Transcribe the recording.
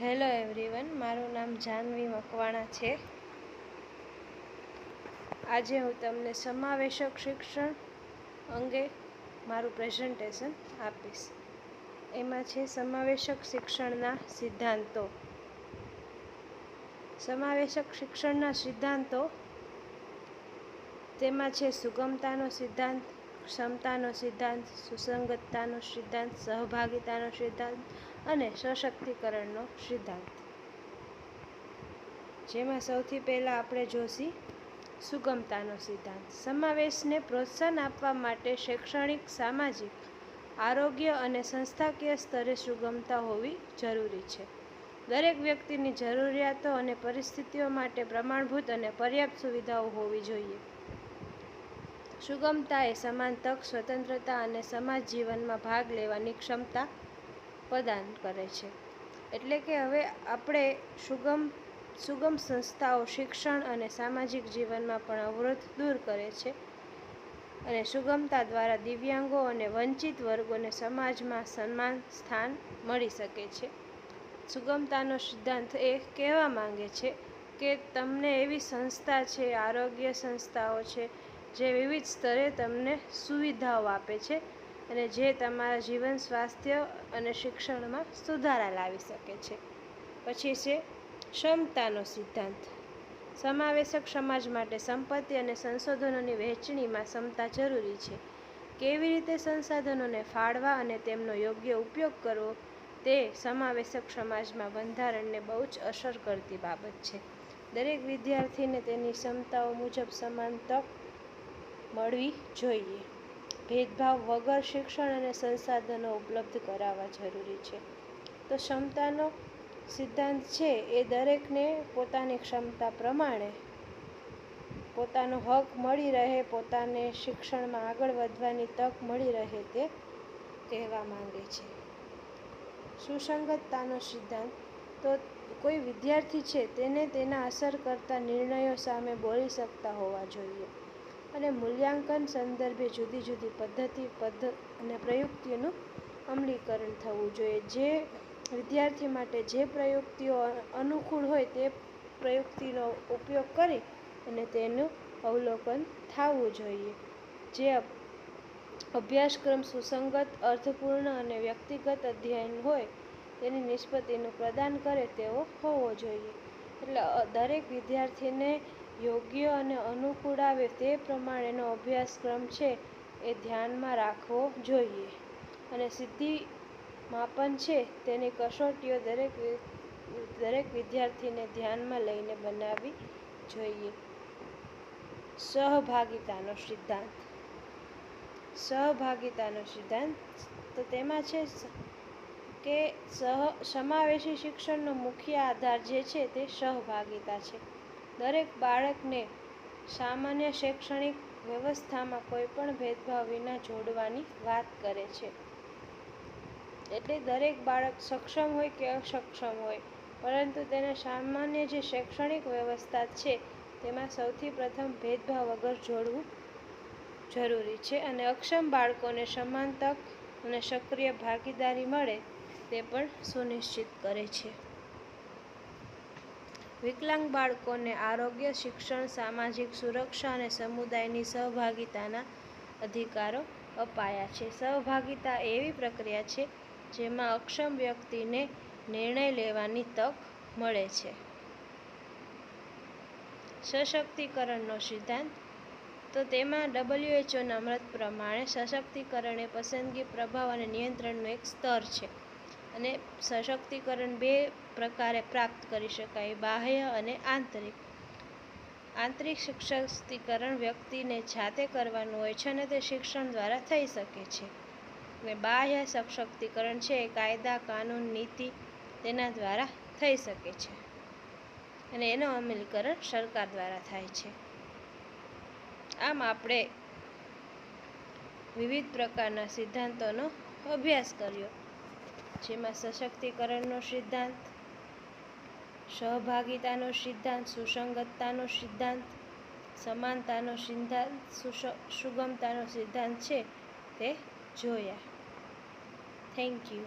Hello everyone મારું નામ જાનવી મકવાણા છે. આજે હું તમને સમાવેશક શિક્ષણ અંગે મારું પ્રેઝન્ટેશન આપીશ. એમાં છે સમાવેશક શિક્ષણના સિદ્ધાંતો. સમાવેશક શિક્ષણના સિદ્ધાંતો, તેમાં છે સુગમતાનો સિદ્ધાંત ક્ષમતાનો સિદ્ધાંત, સુસંગતતાનો સિદ્ધાંત, સહભાગિતાનો સિદ્ધાંત અને સશક્તિકરણનો સિદ્ધાંત. જેમાં સૌથી પહેલાં આપણે જોશી સુગમતાનો સિદ્ધાંત. સમાવેશને પ્રોત્સાહન આપવા માટે શૈક્ષણિક, સામાજિક, આરોગ્ય અને સંસ્થાકીય સ્તરે સુગમતા હોવી જરૂરી છે. દરેક વ્યક્તિની જરૂરિયાતો અને પરિસ્થિતિઓ માટે પ્રમાણભૂત અને પર્યાપ્ત સુવિધાઓ હોવી જોઈએ. સુગમતા એ સમાન તક, સ્વતંત્રતા અને સમાજ જીવનમાં ભાગ લેવાની ક્ષમતા પ્રદાન કરે છે. એટલે કે હવે આપણે સુગમ સુગમ સંસ્થાઓ શિક્ષણ અને સામાજિક જીવનમાં પણ અવરોધ દૂર કરે છે અને સુગમતા દ્વારા દિવ્યાંગો અને વંચિત વર્ગોને સમાજમાં સન્માન સ્થાન મળી શકે છે. સુગમતાનો સિદ્ધાંત એ કહેવા માંગે છે કે તમને એવી સંસ્થા છે, આરોગ્ય સંસ્થાઓ છે જે વિવિધ સ્તરે તમને સુવિધાઓ આપે છે અને જે તમારા જીવન, સ્વાસ્થ્ય અને શિક્ષણમાં સુધારા લાવી શકે છે. પછી છે ક્ષમતાનો સિદ્ધાંત. સમાવેશક સમાજ માટે સંપત્તિ અને સંશોધનોની વહેંચણીમાં ક્ષમતા જરૂરી છે. કેવી રીતે સંસાધનોને ફાળવા અને તેમનો યોગ્ય ઉપયોગ કરવો તે સમાવેશક સમાજમાં બંધારણને બહુ જ અસર કરતી બાબત છે. દરેક વિદ્યાર્થીને તેની ક્ષમતાઓ મુજબ સમાન તક મળવી જોઈએ. ભેદભાવ વગર શિક્ષણ અને સંસાધનો ઉપલબ્ધ કરાવવા જરૂરી છે. તો ક્ષમતાનો સિદ્ધાંત છે એ દરેકને પોતાની ક્ષમતા પ્રમાણે પોતાનો હક મળી રહે, પોતાને શિક્ષણમાં આગળ વધવાની તક મળી રહે તે કહેવા માંગે છે. સુસંગતતાનો સિદ્ધાંત. તો કોઈ વિદ્યાર્થી છે તેને તેના અસર કરતા નિર્ણયો સામે બોલી શકતા હોવા જોઈએ. અને મૂલ્યાંકન સંદર્ભે જુદી જુદી પદ્ધતિ, પદ્ધ અને પ્રયુક્તિઓનું અમલીકરણ થવું જોઈએ. જે વિદ્યાર્થી માટે જે પ્રયુક્તિઓ અનુકૂળ હોય તે પ્રયુક્તિનો ઉપયોગ કરી અને તેનું અવલોકન થવું જોઈએ. જે અભ્યાસક્રમ સુસંગત, અર્થપૂર્ણ અને વ્યક્તિગત અધ્યયન હોય તેની નિષ્પત્તિનું પ્રદાન કરે તેવો હોવો જોઈએ. એટલે દરેક વિદ્યાર્થીને યોગ્ય અને અનુકૂળ આવે તે પ્રમાણેનો અભ્યાસક્રમ છે એ ધ્યાનમાં રાખવો જોઈએ. અને સિદ્ધિ માપન છે તેની કસોટીઓ દરેક દરેક વિદ્યાર્થીને ધ્યાનમાં લઈને બનાવવી જોઈએ. સહભાગિતાનો સિદ્ધાંત. સહભાગિતાનો સિદ્ધાંત તો તેમાં છે કે સહ, સમાવેશી શિક્ષણનો મુખ્ય આધાર જે છે તે સહભાગિતા છે. દરેક બાળકને સામાન્ય શૈક્ષણિક વ્યવસ્થામાં કોઈ પણ ભેદભાવ વિના જોડવાની વાત કરે છે. એટલે દરેક બાળક સક્ષમ હોય કે અસક્ષમ હોય, પરંતુ તેને સામાન્ય જે શૈક્ષણિક વ્યવસ્થા છે, તેમાં સૌથી પ્રથમ ભેદભાવ વગર જોડવું જરૂરી છે અને અક્ષમ બાળકોને સમાન તક અને સક્રિય ભાગીદારી મળે તે પણ સુનિશ્ચિત કરે છે. વિકલાંગ બાળકોને આરોગ્ય, શિક્ષણ, સામાજિક સુરક્ષા અને સમુદાયની સહભાગિતાના અધિકારો અપાયા છે. સહભાગિતા એવી પ્રક્રિયા છે જેમાં અક્ષમ વ્યક્તિને નિર્ણય લેવાની તક મળે છે. સશક્તિકરણનો સિદ્ધાંત. તો તેમાં ડબલ્યુએચઓના મત પ્રમાણે સશક્તિકરણ એ પસંદગી, પ્રભાવ અને નિયંત્રણનું એક સ્તર છે. અને સશક્તિકરણ બે પ્રકારે પ્રાપ્ત કરી શકાય. બાહ્ય અને આંતરિક. આંતરિક સશક્તિકરણ વ્યક્તિને જાતે કરવાનું હોય છે અને તે શિક્ષણ દ્વારા થઈ શકે છે. અને બાહ્ય સશક્તિકરણ છે કાયદા, કાનૂન, નીતિ તેના દ્વારા થઈ શકે છે. અને એનું અમલીકરણ સરકાર દ્વારા થાય છે. આમ આપણે વિવિધ પ્રકારના સિદ્ધાંતોનો અભ્યાસ કર્યો. જેમાં સશક્તિકરણનો સિદ્ધાંત સહભાગિતાનો સિદ્ધાંત સુસંગતતાનો સિદ્ધાંત સમાનતાનો સિદ્ધાંત સુગમતાનો સિદ્ધાંત છે તે જોયા. Thank you